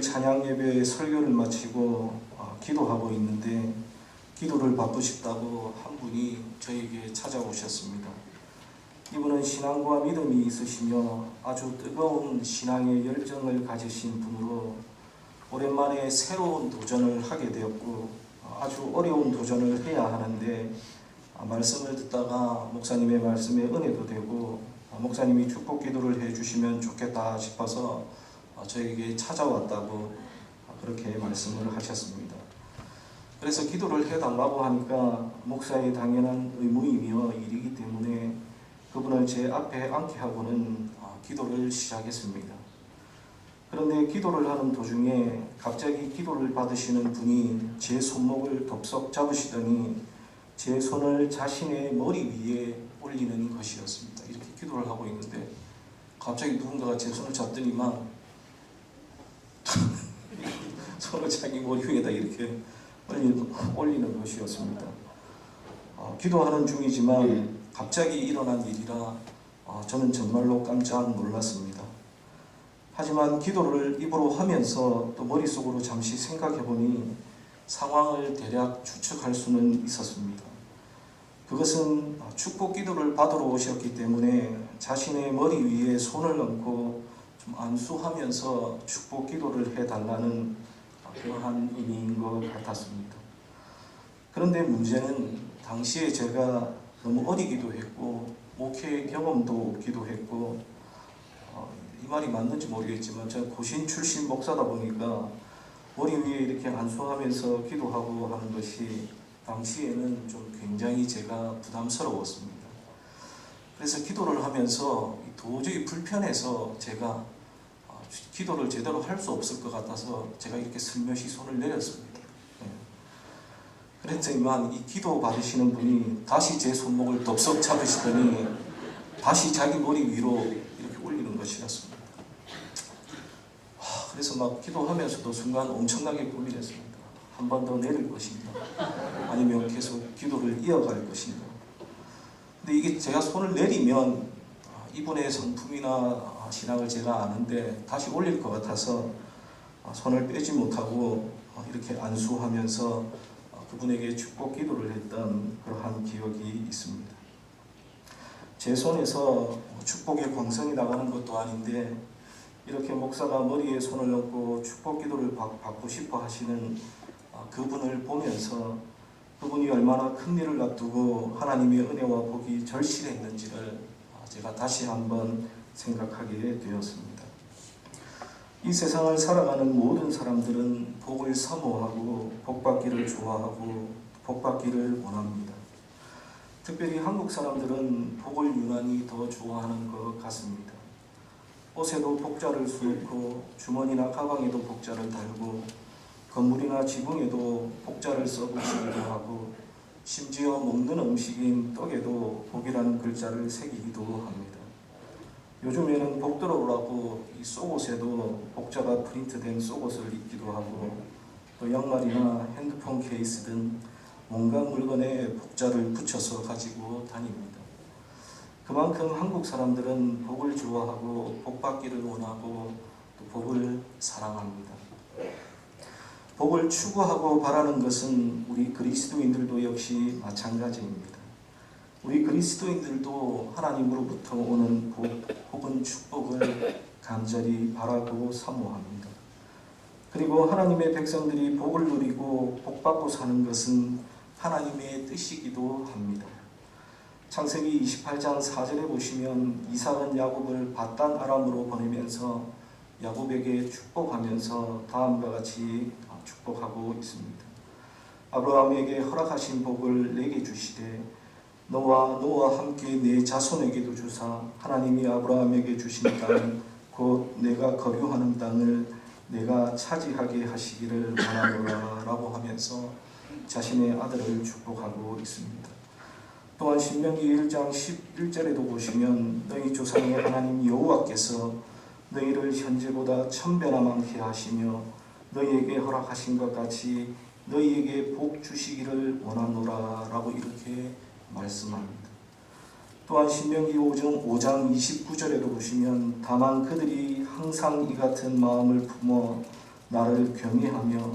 찬양 예배 설교를 마치고 아, 기도하고 있는데 기도를 받고 싶다고 한 분이 저에게 찾아오셨습니다. 이분은 신앙과 믿음이 있으시며 아주 뜨거운 신앙의 열정을 가지신 분으로 오랜만에 새로운 도전을 하게 되었고 아주 어려운 도전을 해야 하는데 아, 말씀을 듣다가 목사님의 말씀에 은혜도 되고 아, 목사님이 축복 기도를 해주시면 좋겠다 싶어서 아, 저에게 찾아왔다고 아, 그렇게 말씀을 하셨습니다. 그래서 기도를 해달라고 하니까 목사의 당연한 의무이며 일이기 때문에 그분을 제 앞에 앉게 하고는 아, 기도를 시작했습니다. 그런데 기도를 하는 도중에 갑자기 기도를 받으시는 분이 제 손목을 덥석 잡으시더니 제 손을 자신의 머리 위에 올리는 것이었습니다. 이렇게 기도를 하고 있는데 갑자기 누군가가 제 손을 잡더니만 손을 자기 머리 위에다 이렇게 올리는, 올리는 것이었습니다. 어, 기도하는 중이지만 갑자기 일어난 일이라 어, 저는 정말로 깜짝 놀랐습니다. 하지만 기도를 입으로 하면서 또 머릿속으로 잠시 생각해 보니 상황을 대략 추측할 수는 있었습니다. 그것은 축복 기도를 받으러 오셨기 때문에 자신의 머리 위에 손을 얹고 좀 안수하면서 축복 기도를 해달라는 그러한 의미인 것 같았습니다. 그런데 문제는 당시에 제가 너무 어리기도 했고 목회 경험도 없기도 했고 어, 이 말이 맞는지 모르겠지만 제가 고신 출신 목사다 보니까 머리 위에 이렇게 안수하면서 기도하고 하는 것이 당시에는 좀 굉장히 제가 부담스러웠습니다. 그래서 기도를 하면서 도저히 불편해서 제가 어, 기도를 제대로 할 수 없을 것 같아서 제가 이렇게 슬며시 손을 내렸습니다. 네. 그랬더니만 이 기도 받으시는 분이 다시 제 손목을 덥석 잡으시더니 다시 자기 머리 위로 이렇게 올리는 것이었습니다. 하, 그래서 막 기도하면서도 순간 엄청나게 고민했습니다. 한 번 더 내릴 것인가? 아니면 계속 기도를 이어갈 것인가? 근데 이게 제가 손을 내리면 아, 이분의 성품이나 아, 신앙을 제가 아는데 다시 올릴 것 같아서 아, 손을 빼지 못하고 아, 이렇게 안수하면서 아, 그분에게 축복 기도를 했던 그러한 기억이 있습니다. 제 손에서 축복의 광선이 나가는 것도 아닌데 이렇게 목사가 머리에 손을 얹고 축복 기도를 받- 받고 싶어 하시는 아, 그분을 보면서 그분이 얼마나 큰 일을 앞두고 하나님의 은혜와 복이 절실했는지를 아, 제가 다시 한번 생각하게 되었습니다. 이 세상을 살아가는 모든 사람들은 복을 사모하고 복받기를 좋아하고 복받기를 원합니다. 특별히 한국 사람들은 복을 유난히 더 좋아하는 것 같습니다. 옷에도 복자를 수놓고 주머니나 가방에도 복자를 달고 건물이나 지붕에도 복자를 써붙이기도 하고 심지어 먹는 음식인 떡에도 복이라는 글자를 새기기도 합니다. 요즘에는 복 들어오라고 이 속옷에도 복자가 프린트된 속옷을 입기도 하고 또 양말이나 핸드폰 케이스 등 온갖 물건에 복자를 붙여서 가지고 다닙니다. 그만큼 한국 사람들은 복을 좋아하고 복 받기를 원하고 또 복을 사랑합니다. 복을 추구하고 바라는 것은 우리 그리스도인들도 역시 마찬가지입니다. 우리 그리스도인들도 하나님으로부터 오는 복 혹은 축복을 간절히 바라고 사모합니다. 그리고 하나님의 백성들이 복을 누리고 복받고 사는 것은 하나님의 뜻이기도 합니다. 창세기 28장 4절에 보시면 이삭은 야곱을 바단 아람으로 보내면서 야곱에게 축복하면서 다음과 같이 축복하고 있습니다. 아브라함에게 허락하신 복을 내게 주시되 너와 너와 함께 내 자손에게도 주사 하나님이 아브라함에게 주신 땅 곧 내가 거류하는 땅을 내가 차지하게 하시기를 원하노라 라고 하면서 자신의 아들을 축복하고 있습니다. 또한 신명기 1장 11절에도 보시면 너희 조상의 하나님 여호와께서 너희를 현재보다 천배나 많게 하시며 너희에게 허락하신 것 같이 너희에게 복 주시기를 원하노라 라고 이렇게 말씀합니다. 또한 신명기 5장, 5장 29절에도 보시면 다만 그들이 항상 이 같은 마음을 품어 나를 경외하며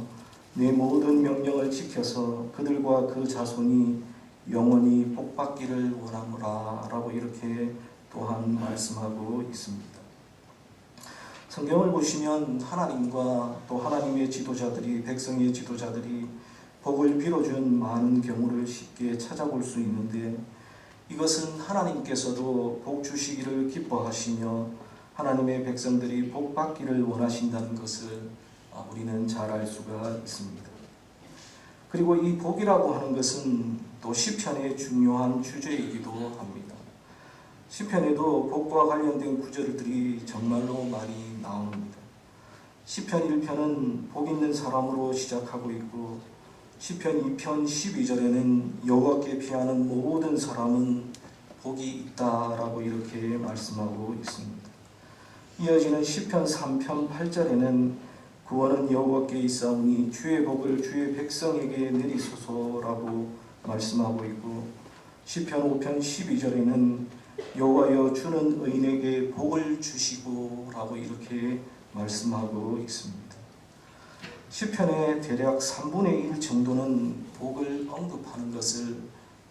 내 모든 명령을 지켜서 그들과 그 자손이 영원히 복받기를 원하노라 라고 이렇게 또한 말씀하고 있습니다. 성경을 보시면 하나님과 또 하나님의 지도자들이 백성의 지도자들이 복을 빌어준 많은 경우를 쉽게 찾아볼 수 있는데 이것은 하나님께서도 복 주시기를 기뻐하시며 하나님의 백성들이 복 받기를 원하신다는 것을 아, 우리는 잘 알 수가 있습니다. 그리고 이 복이라고 하는 것은 또 시편의 중요한 주제이기도 합니다. 시편에도 복과 관련된 구절들이 정말로 많이 나옵니다. 시편 1편은 복 있는 사람으로 시작하고 있고 시편 2편 12절에는 여호와께 피하는 모든 사람은 복이 있다라고 이렇게 말씀하고 있습니다. 이어지는 시편 3편 8절에는 구원은 여호와께 있사오니 주의 복을 주의 백성에게 내리소서라고 말씀하고 있고 시편 5편 12절에는 여호와여 주는 의인에게 복을 주시고라고 이렇게 말씀하고 있습니다. 시편의 대략 3분의 1 정도는 복을 언급하는 것을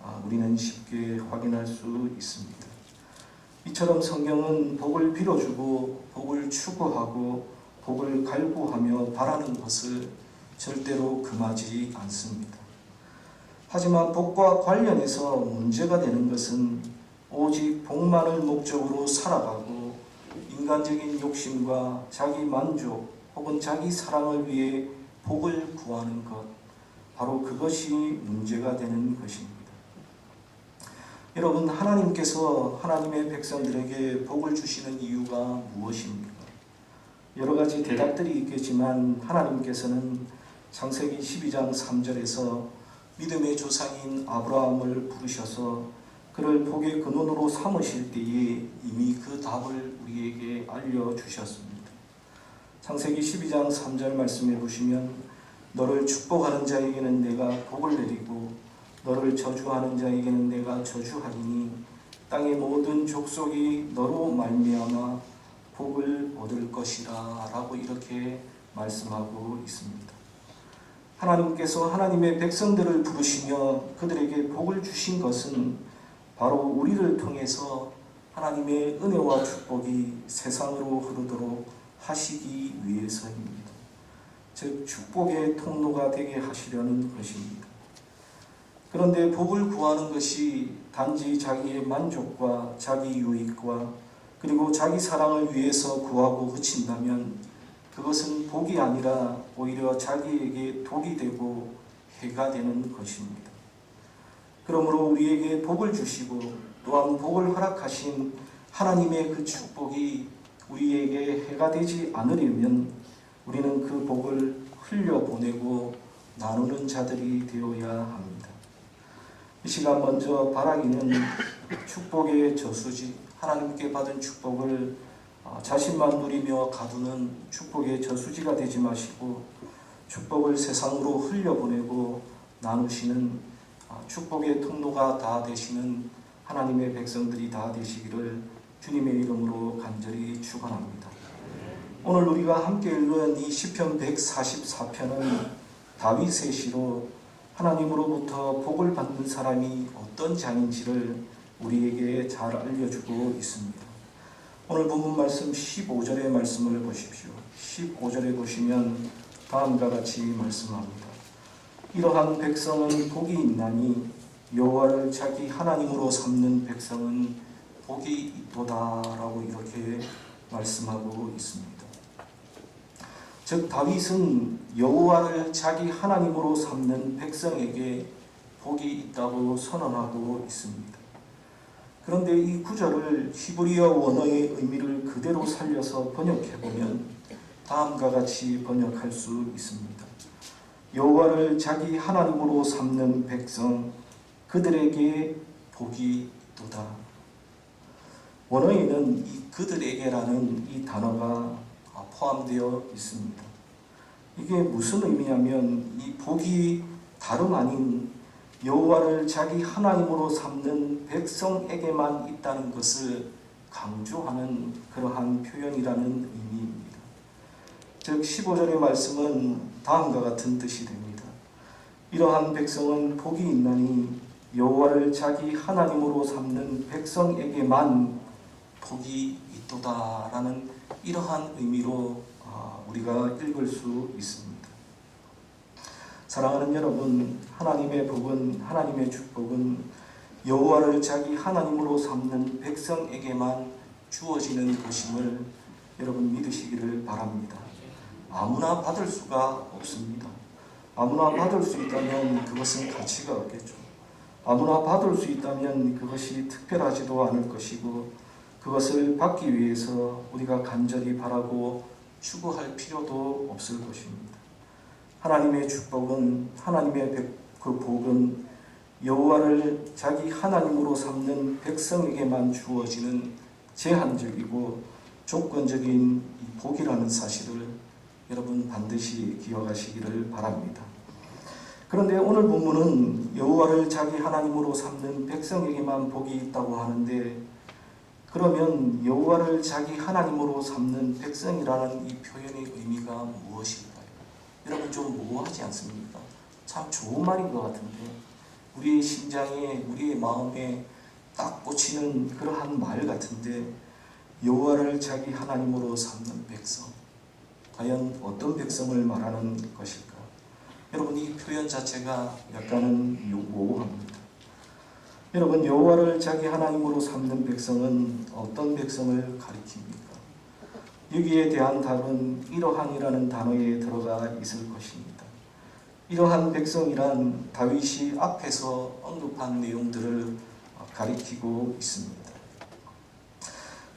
아, 우리는 쉽게 확인할 수 있습니다. 이처럼 성경은 복을 빌어주고 복을 추구하고 복을 갈구하며 바라는 것을 절대로 금하지 않습니다. 하지만 복과 관련해서 문제가 되는 것은 오직 복만을 목적으로 살아가고 인간적인 욕심과 자기 만족 혹은 자기 사랑을 위해 복을 구하는 것 바로 그것이 문제가 되는 것입니다. 여러분 하나님께서 하나님의 백성들에게 복을 주시는 이유가 무엇입니까? 여러 가지 대답들이 있겠지만 하나님께서는 창세기 12장 3절에서 믿음의 조상인 아브라함을 부르셔서 그를 복의 근원으로 삼으실 때에 이미 그 답을 우리에게 알려주셨습니다. 창세기 12장 3절 말씀에 보시면 너를 축복하는 자에게는 내가 복을 내리고 너를 저주하는 자에게는 내가 저주하리니 땅의 모든 족속이 너로 말미암아 복을 얻을 것이라 라고 이렇게 말씀하고 있습니다. 하나님께서 하나님의 백성들을 부르시며 그들에게 복을 주신 것은 바로 우리를 통해서 하나님의 은혜와 축복이 세상으로 흐르도록 하시기 위해서입니다. 즉 축복의 통로가 되게 하시려는 것입니다. 그런데 복을 구하는 것이 단지 자기의 만족과 자기 유익과 그리고 자기 사랑을 위해서 구하고 그친다면 그것은 복이 아니라 오히려 자기에게 독이 되고 해가 되는 것입니다. 그러므로 우리에게 복을 주시고 또한 복을 허락하신 하나님의 그 축복이 우리에게 해가 되지 않으려면 우리는 그 복을 흘려보내고 나누는 자들이 되어야 합니다. 이 시간 먼저 바라기는 축복의 저수지, 하나님께 받은 축복을 어, 자신만 누리며 가두는 축복의 저수지가 되지 마시고 축복을 세상으로 흘려보내고 나누시는 어, 축복의 통로가 다 되시는 하나님의 백성들이 다 되시기를 주님의 이름으로 간절히 축원합니다. 오늘 우리가 함께 읽은 이 시편 144편은 다윗의 시로 하나님으로부터 복을 받는 사람이 어떤 자인지를 우리에게 잘 알려주고 있습니다. 오늘 본문 말씀 15절의 말씀을 보십시오. 15절에 보시면 다음과 같이 말씀합니다. 이러한 백성은 복이 있나니 여호와를 자기 하나님으로 삼는 백성은 복이 있도다라고 이렇게 말씀하고 있습니다. 즉 다윗은 여호와를 자기 하나님으로 삼는 백성에게 복이 있다고 선언하고 있습니다. 그런데 이 구절을 히브리어 원어의 의미를 그대로 살려서 번역해 보면 다음과 같이 번역할 수 있습니다. 여호와를 자기 하나님으로 삼는 백성 그들에게 복이 있도다. 원어에는 이 그들에게라는 이 단어가 포함되어 있습니다. 이게 무슨 의미냐면 이 복이 다름 아닌 여호와를 자기 하나님으로 삼는 백성에게만 있다는 것을 강조하는 그러한 표현이라는 의미입니다. 즉 15절의 말씀은 다음과 같은 뜻이 됩니다. 이러한 백성은 복이 있나니 여호와를 자기 하나님으로 삼는 백성에게만 복이 있도다라는 이러한 의미로 아, 우리가 읽을 수 있습니다. 사랑하는 여러분, 하나님의 복은 하나님의 축복은 여호와를 자기 하나님으로 삼는 백성에게만 주어지는 것임을 여러분 믿으시기를 바랍니다. 아무나 받을 수가 없습니다. 아무나 받을 수 있다면 그것은 가치가 없겠죠. 아무나 받을 수 있다면 그것이 특별하지도 않을 것이고 그것을 받기 위해서 우리가 간절히 바라고 추구할 필요도 없을 것입니다. 하나님의 축복은 하나님의 그 복은 여호와를 자기 하나님으로 삼는 백성에게만 주어지는 제한적이고 조건적인 복이라는 사실을 여러분 반드시 기억하시기를 바랍니다. 그런데 오늘 본문은 여호와를 자기 하나님으로 삼는 백성에게만 복이 있다고 하는데 그러면 여호와를 자기 하나님으로 삼는 백성이라는 이 표현의 의미가 무엇일까요? 여러분 좀 모호하지 않습니까? 참 좋은 말인 것 같은데 우리의 심장에 우리의 마음에 딱 꽂히는 그러한 말 같은데 여호와를 자기 하나님으로 삼는 백성 과연 어떤 백성을 말하는 것일까? 여러분 이 표현 자체가 약간은 모호합니다. 여러분 여호와를 자기 하나님으로 삼는 백성은 어떤 백성을 가리킵니까? 여기에 대한 답은 이러한이라는 단어에 들어가 있을 것입니다. 이러한 백성이란 다윗이 앞에서 언급한 내용들을 가리키고 있습니다.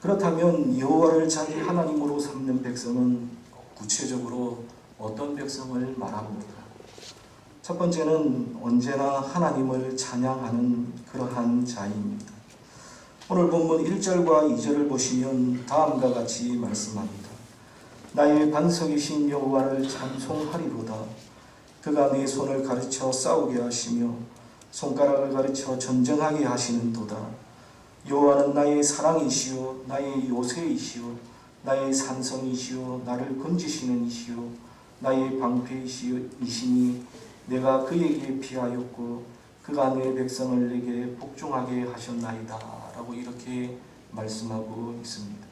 그렇다면 여호와를 자기 하나님으로 삼는 백성은 구체적으로 어떤 백성을 말합니까? 첫 번째는 언제나 하나님을 찬양하는 그러한 자입니다. 오늘 본문 1절과 2절을 보시면 다음과 같이 말씀합니다. 나의 반석이신 여호와를 찬송하리로다. 그가 내 손을 가르쳐 싸우게 하시며 손가락을 가르쳐 전쟁하게 하시는도다. 여호와는 나의 사랑이시요 나의 요새이시요 나의 산성이시요 나를 건지시는 이시요 나의 방패이시니 내가 그에게 피하였고 그가 내 백성을 내게 복종하게 하셨나이다 라고 이렇게 말씀하고 있습니다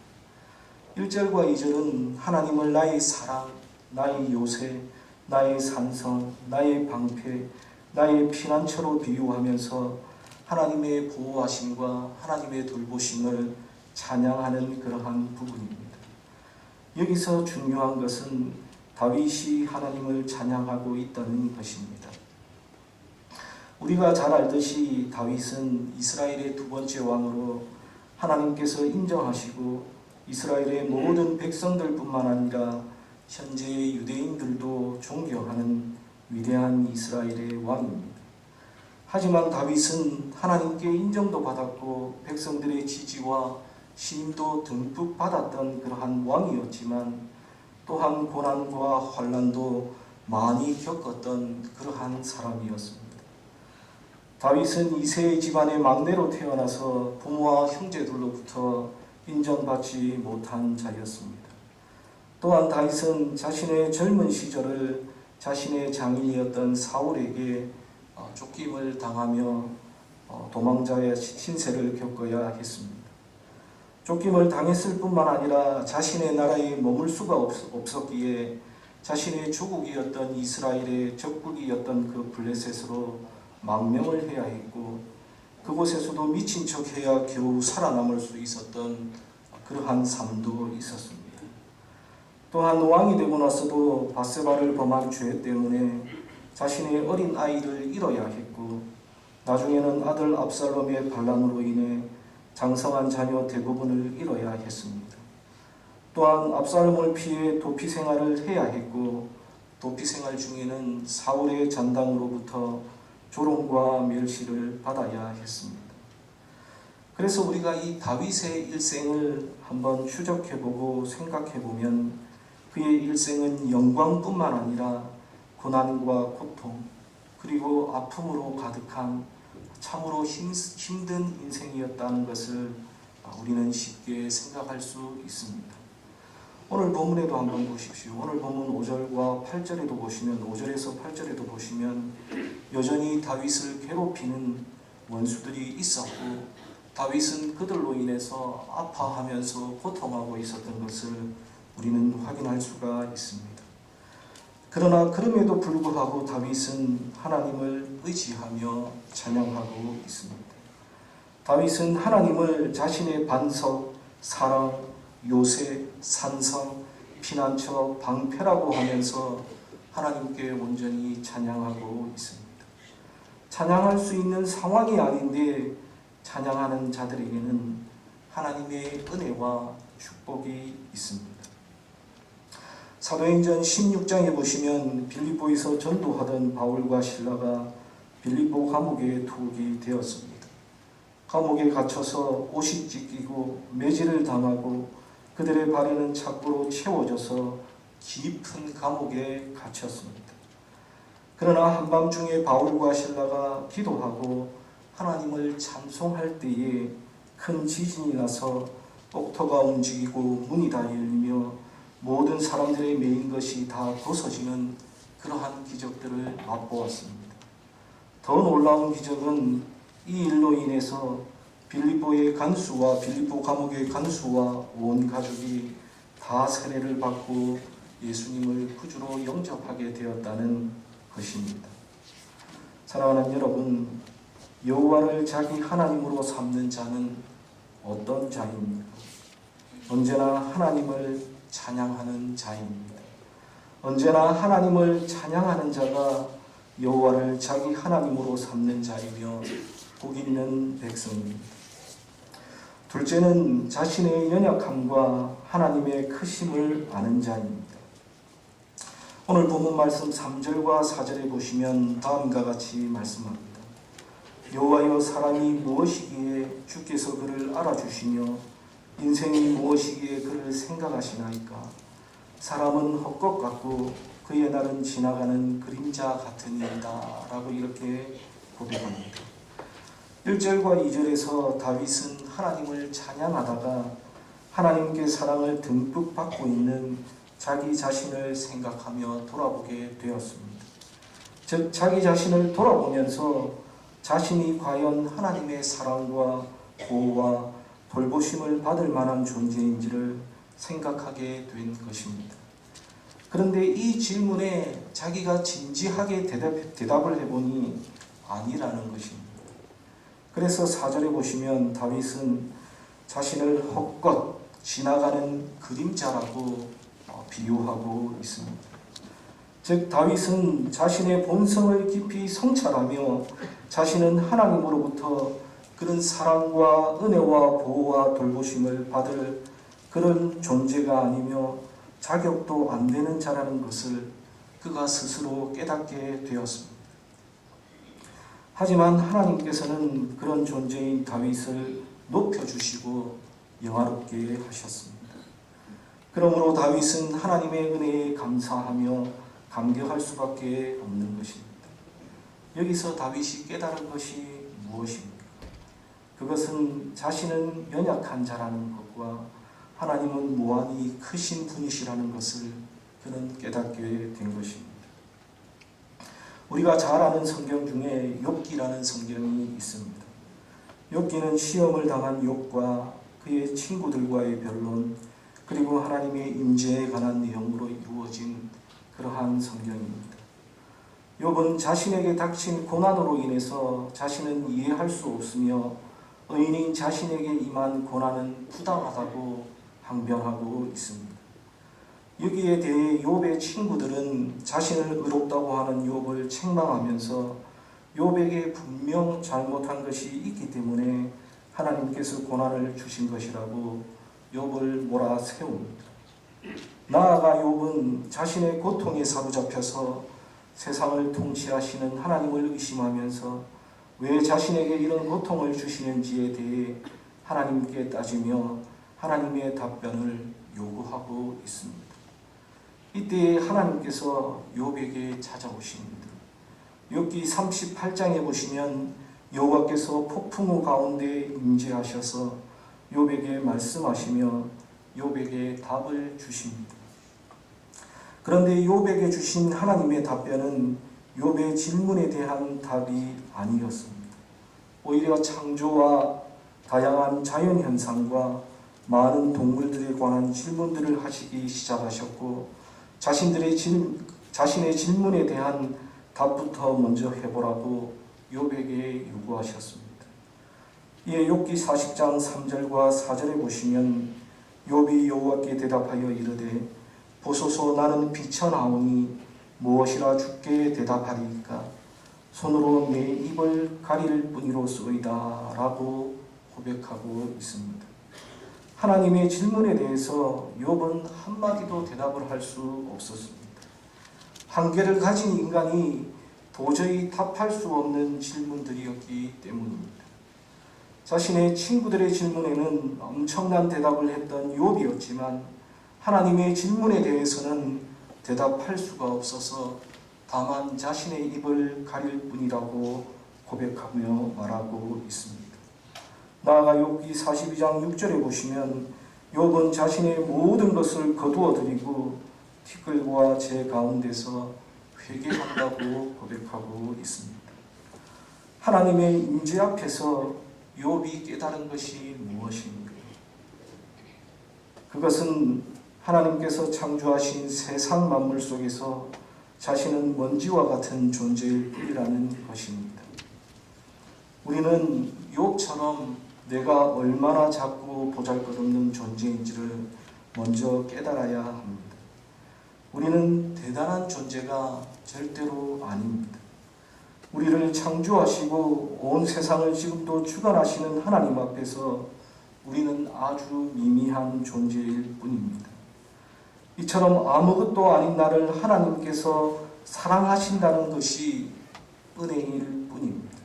1절과 2절은 하나님을 나의 사랑, 나의 요새, 나의 산성, 나의 방패, 나의 피난처로 비유하면서 하나님의 보호하심과 하나님의 돌보심을 찬양하는 그러한 부분입니다. 여기서 중요한 것은 다윗이 하나님을 찬양하고 있다는 것입니다. 우리가 잘 알듯이 다윗은 이스라엘의 두 번째 왕으로 하나님께서 인정하시고 이스라엘의 모든 백성들뿐만 아니라 현재 유대인들도 존경하는 위대한 이스라엘의 왕입니다. 하지만 다윗은 하나님께 인정도 받았고 백성들의 지지와 신임도 듬뿍 받았던 그러한 왕이었지만 또한 고난과 환란도 많이 겪었던 그러한 사람이었습니다. 다윗은 이세의 집안의 막내로 태어나서 부모와 형제들로부터 인정받지 못한 자였습니다. 또한 다윗은 자신의 젊은 시절을 자신의 장인이었던 사울에게 어, 쫓김을 당하며 어, 도망자의 신세를 겪어야 했습니다. 쫓김을 당했을 뿐만 아니라 자신의 나라에 머물 수가 없었기에 자신의 조국이었던 이스라엘의 적국이었던 그 블레셋으로 망명을 해야 했고 그곳에서도 미친 척 해야 겨우 살아남을 수 있었던 그러한 삶도 있었습니다. 또한 왕이 되고 나서도 바세바를 범한 죄 때문에 자신의 어린 아이를 잃어야 했고 나중에는 아들 압살롬의 반란으로 인해 장성한 자녀 대부분을 잃어야 했습니다. 또한 압살롬을 피해 도피 생활을 해야 했고 도피 생활 중에는 사울의 잔당으로부터 조롱과 멸시를 받아야 했습니다. 그래서 우리가 이 다윗의 일생을 한번 추적해보고 생각해보면 그의 일생은 영광뿐만 아니라 고난과 고통 그리고 아픔으로 가득한 참으로 힘, 힘든 인생이었다는 것을 우리는 쉽게 생각할 수 있습니다. 오늘 본문에도 한번 보십시오. 오늘 본문 5절과 8절에도 보시면 5절에서 8절에도 보시면 여전히 다윗을 괴롭히는 원수들이 있었고 다윗은 그들로 인해서 아파하면서 고통하고 있었던 것을 우리는 확인할 수가 있습니다. 그러나 그럼에도 불구하고 다윗은 하나님을 의지하며 찬양하고 있습니다. 다윗은 하나님을 자신의 반석, 사랑, 요새, 산성, 피난처, 방패라고 하면서 하나님께 온전히 찬양하고 있습니다. 찬양할 수 있는 상황이 아닌데 찬양하는 자들에게는 하나님의 은혜와 축복이 있습니다. 사도행전 16장에 보시면 빌립보에서 전도하던 바울과 신라가 빌립보 감옥에 투옥이 되었습니다. 감옥에 갇혀서 옷이 찢기고 매질을 당하고 그들의 발에는 착고로 채워져서 깊은 감옥에 갇혔습니다. 그러나 한밤중에 바울과 신라가 기도하고 하나님을 찬송할 때에 큰 지진이 나서 옥토가 움직이고 문이 다 열리며 모든 사람들의 메인 것이 다 벗어지는 그러한 기적들을 맛보았습니다. 더 놀라운 기적은 이 일로 인해서 빌립보의 간수와 빌립보 감옥의 간수와 온 가족이 다 세례를 받고 예수님을 구주로 영접하게 되었다는 것입니다. 사랑하는 여러분, 여호와를 자기 하나님으로 삼는 자는 어떤 자입니까? 언제나 하나님을 찬양하는 자입니다. 언제나 하나님을 찬양하는 자가 여호와를 자기 하나님으로 삼는 자이며 복 있는 백성입니다. 둘째는 자신의 연약함과 하나님의 크심을 아는 자입니다. 오늘 본문 말씀 3절과 4절에 보시면 다음과 같이 말씀합니다. 여호와여 사람이 무엇이기에 주께서 그를 알아주시며 인생이 무엇이기에 그를 생각하시나이까 사람은 헛것 같고 그의 날은 지나가는 그림자 같으니이다 라고 이렇게 고백합니다 1절과 2절에서 다윗은 하나님을 찬양하다가 하나님께 사랑을 듬뿍 받고 있는 자기 자신을 생각하며 돌아보게 되었습니다. 즉 자기 자신을 돌아보면서 자신이 과연 하나님의 사랑과 보호와 돌보심을 받을 만한 존재인지를 생각하게 된 것입니다. 그런데 이 질문에 자기가 진지하게 대답, 을 해보니 아니라는 것입니다. 그래서 4절에 보시면 다윗은 자신을 헛것 지나가는 그림자라고 어, 비유하고 있습니다. 즉 다윗은 자신의 본성을 깊이 성찰하며 자신은 하나님으로부터 그런 사랑과 은혜와 보호와 돌보심을 받을 그런 존재가 아니며 자격도 안 되는 자라는 것을 그가 스스로 깨닫게 되었습니다. 하지만 하나님께서는 그런 존재인 다윗을 높여주시고 영화롭게 하셨습니다. 그러므로 다윗은 하나님의 은혜에 감사하며 감격할 수밖에 없는 것입니다. 여기서 다윗이 깨달은 것이 무엇입니까? 그것은 자신은 연약한 자라는 것과 하나님은 무한히 크신 분이시라는 것을 그는 깨닫게 된 것입니다. 우리가 잘 아는 성경 중에 욥기라는 성경이 있습니다. 욥기는 시험을 당한 욥과 그의 친구들과의 변론 그리고 하나님의 임재에 관한 내용으로 이루어진 그러한 성경입니다. 욥은 자신에게 닥친 고난으로 인해서 자신은 이해할 수 없으며 의인인 자신에게 임한 고난은 부당하다고 항변하고 있습니다. 여기에 대해 욥의 친구들은 자신을 의롭다고 하는 욥을 책망하면서 욥에게 분명 잘못한 것이 있기 때문에 하나님께서 고난을 주신 것이라고 욥을 몰아세웁니다. 나아가 욥은 자신의 고통에 사로잡혀서 세상을 통치하시는 하나님을 의심하면서 왜 자신에게 이런 고통을 주시는지에 대해 하나님께 따지며 하나님의 답변을 요구하고 있습니다. 이때 하나님께서 욥에게 찾아오십니다. 욥기 38장에 보시면 여호와께서 폭풍우 가운데 임재하셔서 욥에게 말씀하시며 요백에 답을 주십니다. 그런데 요백에 주신 하나님의 답변은 욥의 질문에 대한 답이 아니었습니다. 오히려 창조와 다양한 자연 현상과 많은 동물들에 관한 질문들을 하시기 시작하셨고 자신들의 질, 자신의 질문에 대한 답부터 먼저 해보라고 욥에게 요구하셨습니다. 이에 욥기 40장 3절과 4절에 보시면 욥이 여호와께 대답하여 이르되 보소서 나는 비천하오니 무엇이라 주께 대답하리이까 손으로 내 입을 가릴 뿐이로소이다 라고 고백하고 있습니다. 하나님의 질문에 대해서 욥은 한마디도 대답을 할 수 없었습니다. 한계를 가진 인간이 도저히 답할 수 없는 질문들이었기 때문입니다. 자신의 친구들의 질문에는 엄청난 대답을 했던 욥이었지만 하나님의 질문에 대해서는 대답할 수가 없어서 다만 자신의 입을 가릴 뿐이라고 고백하며 말하고 있습니다. 나아가 욥기 42장 6절에 보시면 욥은 자신의 모든 것을 거두어 드리고 티끌과 제 가운데서 회개한다고 고백하고 있습니다. 하나님의 임재 앞에서 욥이 깨달은 것이 무엇입니까? 그것은 하나님께서 창조하신 세상 만물 속에서 자신은 먼지와 같은 존재일 뿐이라는 것입니다. 우리는 욥처럼 내가 얼마나 작고 보잘것없는 존재인지를 먼저 깨달아야 합니다. 우리는 대단한 존재가 절대로 아닙니다. 우리를 창조하시고 온 세상을 지금도 주관하시는 하나님 앞에서 우리는 아주 미미한 존재일 뿐입니다. 이처럼 아무것도 아닌 나를 하나님께서 사랑하신다는 것이 은혜일 뿐입니다.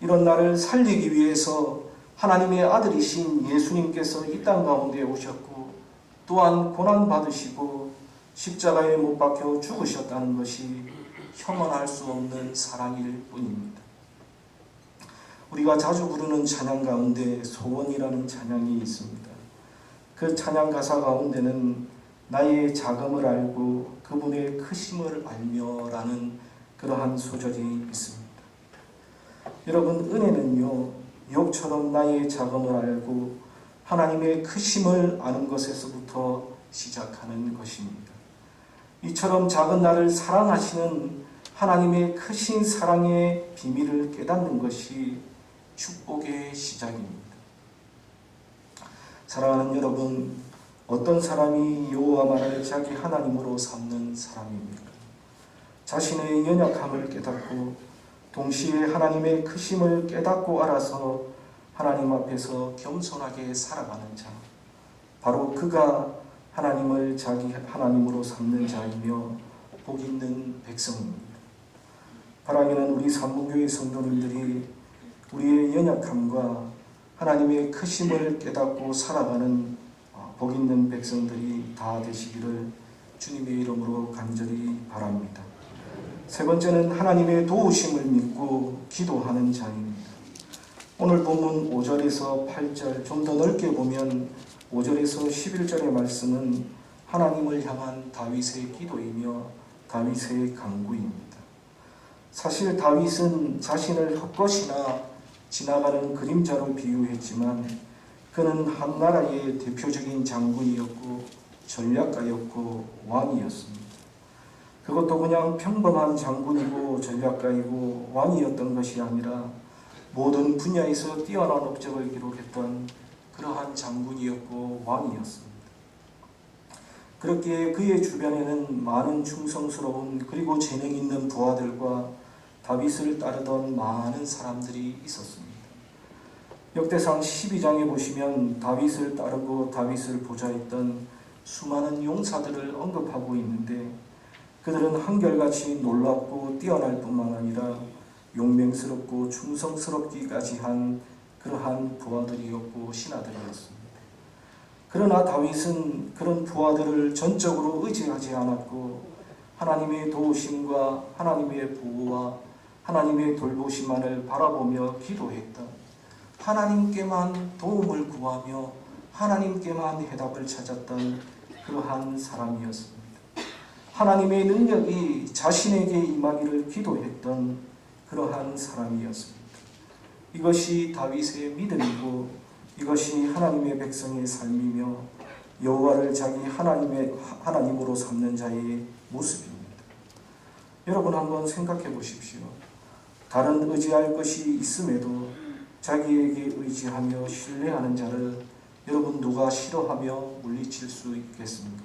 이런 나를 살리기 위해서 하나님의 아들이신 예수님께서 이 땅 가운데 오셨고 또한 고난 받으시고 십자가에 못 박혀 죽으셨다는 것이 혐오할 수 없는 사랑일 뿐입니다. 우리가 자주 부르는 찬양 가운데 소원이라는 찬양이 있습니다. 그 찬양 가사 가운데는 나의 자금을 알고 그분의 크심을 알며라는 그러한 소절이 있습니다. 여러분 은혜는요 욕처럼 나의 자금을 알고 하나님의 크심을 아는 것에서부터 시작하는 것입니다. 이처럼 작은 나를 사랑하시는 하나님의 크신 사랑의 비밀을 깨닫는 것이 축복의 시작입니다. 사랑하는 여러분, 어떤 사람이 여호와만을 자기 하나님으로 삼는 사람입니까? 자신의 연약함을 깨닫고 동시에 하나님의 크심을 깨닫고 알아서 하나님 앞에서 겸손하게 살아가는 자, 바로 그가 하나님을 자기 하나님으로 삼는 자이며 복 있는 백성입니다. 바라기는 우리 삼부교회 성도님들이 우리의 연약함과 하나님의 크심을 깨닫고 살아가는 어, 복 있는 백성들이 다 되시기를 주님의 이름으로 간절히 바랍니다. 세 번째는 하나님의 도우심을 믿고 기도하는 자입니다. 오늘 본문 5절에서 8절 좀 더 넓게 보면 5절에서 11절의 말씀은 하나님을 향한 다윗의 기도이며 다윗의 강구입니다. 사실 다윗은 자신을 헛것이나 지나가는 그림자로 비유했지만 그는 한 나라의 대표적인 장군이었고 전략가였고 왕이었습니다. 그것도 그냥 평범한 장군이고 전략가이고 왕이었던 것이 아니라 모든 분야에서 뛰어난 업적을 기록했던 그러한 장군이었고 왕이었습니다. 그렇게 그의 주변에는 많은 충성스러운 그리고 재능 있는 부하들과 다윗을 따르던 많은 사람들이 있었습니다. 역대상 12장에 보시면 다윗을 따르고 다윗을 보좌했던 수많은 용사들을 언급하고 있는데 그들은 한결같이 놀랍고 뛰어날 뿐만 아니라 용맹스럽고 충성스럽기까지 한 그러한 부하들이었고 신하들이었습니다. 그러나 다윗은 그런 부하들을 전적으로 의지하지 않았고 하나님의 도우심과 하나님의 보호와 하나님의 돌보심만을 바라보며 기도했다. 하나님께만 도움을 구하며 하나님께만 해답을 찾았던 그러한 사람이었습니다. 하나님의 능력이 자신에게 임하기를 기도했던 그러한 사람이었습니다. 이것이 다윗의 믿음이고 이것이 하나님의 백성의 삶이며 여호와를 자기 하나님의 하나님으로 삼는 자의 모습입니다. 여러분 한번 생각해 보십시오. 다른 의지할 것이 있음에도 자기에게 의지하며 신뢰하는 자를 여러분 누가 싫어하며 물리칠 수 있겠습니까?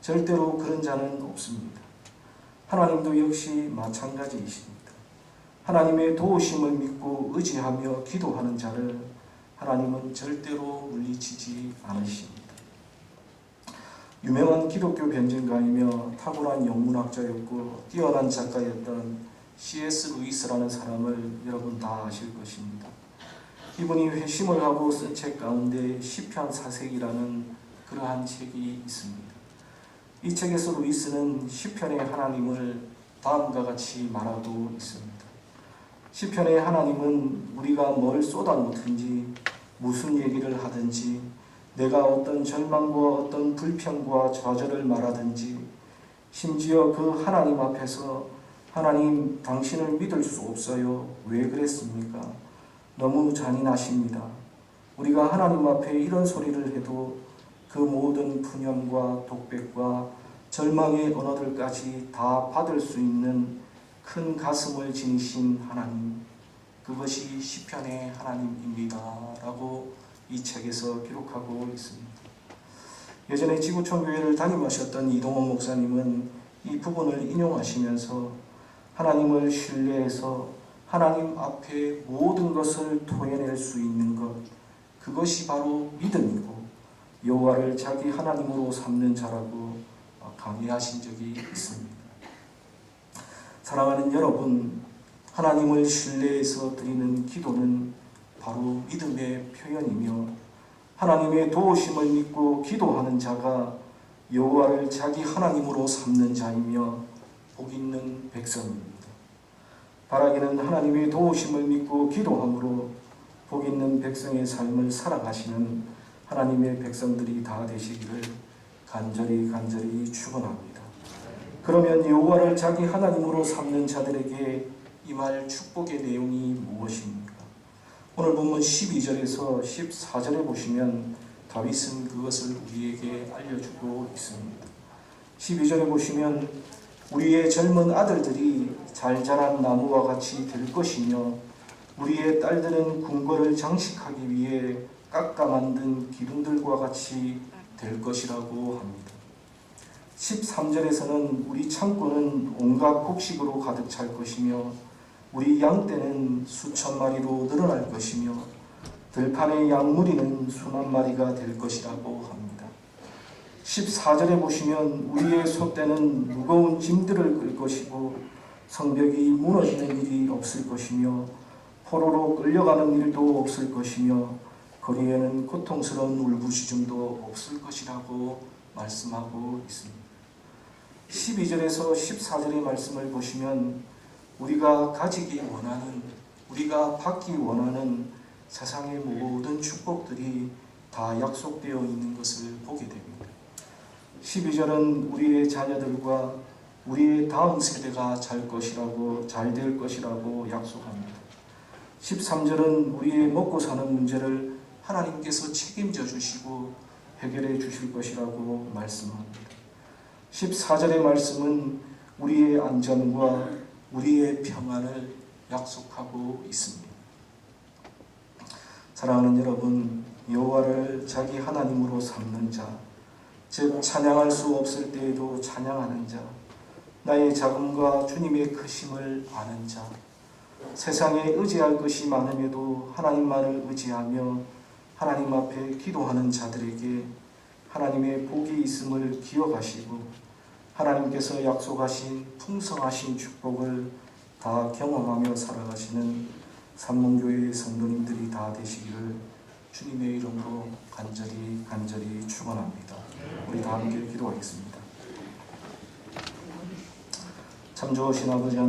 절대로 그런 자는 없습니다. 하나님도 역시 마찬가지이십니다. 하나님의 도우심을 믿고 의지하며 기도하는 자를 하나님은 절대로 물리치지 않으십니다. 유명한 기독교 변증가이며 탁월한 영문학자였고 뛰어난 작가였던 C.S. 루이스라는 사람을 여러분 다 아실 것입니다. 이분이 회심을 하고 쓴 책 가운데 시편 사색이라는 그러한 책이 있습니다. 이 책에서 루이스는 시편의 하나님을 다음과 같이 말하고 있습니다. 시편의 하나님은 우리가 뭘 쏟아놓든지 무슨 얘기를 하든지 내가 어떤 절망과 어떤 불평과 좌절을 말하든지 심지어 그 하나님 앞에서 하나님 당신을 믿을 수 없어요. 왜 그랬습니까? 너무 잔인하십니다. 우리가 하나님 앞에 이런 소리를 해도 그 모든 푸념과 독백과 절망의 언어들까지 다 받을 수 있는 큰 가슴을 지니신 하나님 그것이 시편의 하나님입니다 라고 이 책에서 기록하고 있습니다. 예전에 지구촌 교회를 담임하셨던 이동원 목사님은 이 부분을 인용하시면서 하나님을 신뢰해서 하나님 앞에 모든 것을 토해낼 수 있는 것 그것이 바로 믿음이고 여호와를 자기 하나님으로 삼는 자라고 강의하신 적이 있습니다. 사랑하는 여러분, 하나님을 신뢰해서 드리는 기도는 바로 믿음의 표현이며 하나님의 도우심을 믿고 기도하는 자가 여호와를 자기 하나님으로 삼는 자이며 복 있는 백성입니다. 바라기는 하나님의 도우심을 믿고 기도함으로 복 있는 백성의 삶을 사랑하시는 하나님의 백성들이 다 되시기를 간절히 간절히 축원합니다. 그러면 여호와를 자기 하나님으로 삼는 자들에게 임할 축복의 내용이 무엇입니까? 오늘 본문 12절에서 14절에 보시면 다윗은 그것을 우리에게 알려주고 있습니다. 12절에 보시면 우리의 젊은 아들들이 잘 자란 나무와 같이 될 것이며 우리의 딸들은 궁궐을 장식하기 위해 깎아 만든 기둥들과 같이 될 것이라고 합니다. 13절에서는 우리 창고는 온갖 곡식으로 가득 찰 것이며 우리 양떼는 수천 마리로 늘어날 것이며 들판의 양무리는 수만 마리가 될 것이라고 합니다. 14절에 보시면 우리의 소떼는 무거운 짐들을 끌 것이고 성벽이 무너지는 일이 없을 것이며 포로로 끌려가는 일도 없을 것이며 거리에는 고통스러운 울부짖음도 없을 것이라고 말씀하고 있습니다. 12절에서 14절의 말씀을 보시면 우리가 가지기 원하는 우리가 받기 원하는 세상의 모든 축복들이 다 약속되어 있는 것을 보게 됩니다. 12절은 우리의 자녀들과 우리의 다음 세대가 잘 것이라고 잘 될 것이라고 약속합니다. 13절은 우리의 먹고 사는 문제를 하나님께서 책임져 주시고 해결해 주실 것이라고 말씀합니다. 14절의 말씀은 우리의 안전과 우리의 평안을 약속하고 있습니다. 사랑하는 여러분, 여호와를 자기 하나님으로 삼는 자, 즉 찬양할 수 없을 때에도 찬양하는 자, 나의 작음과 주님의 크심을 아는 자, 세상에 의지할 것이 많음에도 하나님만을 의지하며 하나님 앞에 기도하는 자들에게 하나님의 복이 있음을 기억하시고 하나님께서 약속하신 풍성하신 축복을 다 경험하며 살아가시는 삼문교회의 성도님들이 다 되시기를 주님의 이름으로 간절히 간절히 축원합니다. 우리 다 함께 기도하겠습니다. 참 좋으신 아버지